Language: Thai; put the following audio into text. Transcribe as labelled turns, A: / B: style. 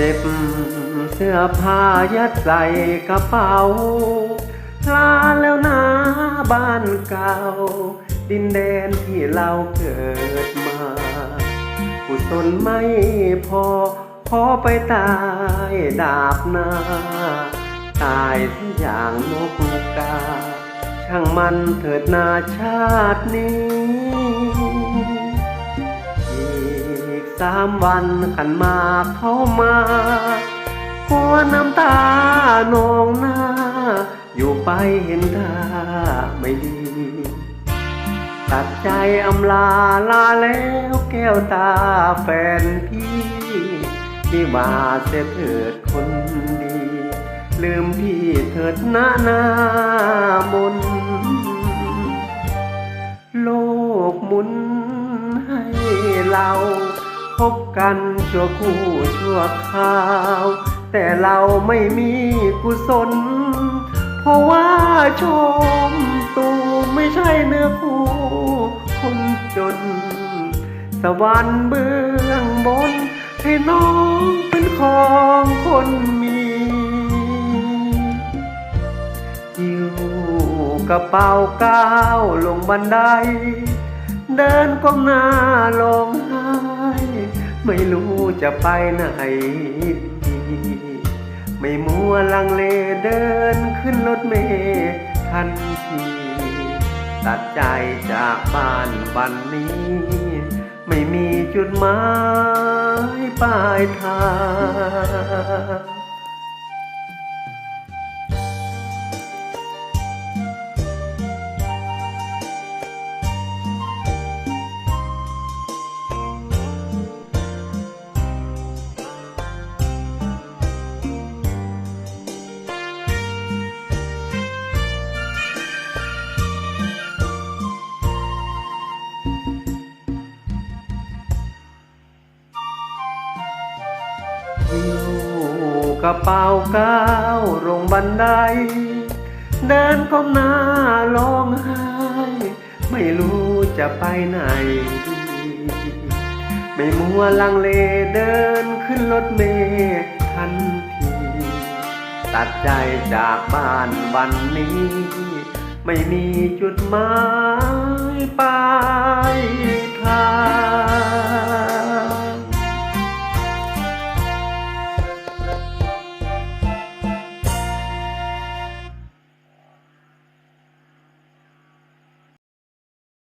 A: จ็บเสื้อผ้ายัดใส่กระเป๋าลาแล้วนะบ้านเก่า ดินแดนที่เราเกิดมากุศลไม่พอขอไปตายดาบหน้าตายเสียอย่างนกกา ช่างมันเถิดนาชาตินี้ สามวันขันมาเข้ามากลัวน้ำตานองหน้า อยู่ไปเห็นท่าไม่ดี ตัดใจอำลาลาแล้วแก้วตาแฟนพี่ที่มาเสียเถิดคนดี ลืมพี่เถิดหน้าหน้ามน โลกหมุนให้เรา พบกันชั่วคู่ชั่วคราว แต่เราไม่มีกุศล เพราะว่าชมตูไม่ใช่เนื้อคู่คนจน สวรรค์เบื้องบน ให้น้องเป็นของคนมีหิวกระเป๋าก้าวลงบันได เดินก้มหน้าลงห้ ไม่รู้จะไปไหนดีไม่มัวลังเลเดินขึ้นรถเมล์ทันทีตัดใจจากบ้านวันนี้ ไม่มีจุดหมายปลายทาง หิ้วกระเป๋าก้าวลงบันได เดินก้มหน้าร้องไห้ ไม่รู้จะไปไหน ไม่มัวลังเลเดินขึ้นรถเมล์ทันที ตัดใจจากบ้านวันนี้ ไม่มีจุดหมายปลาย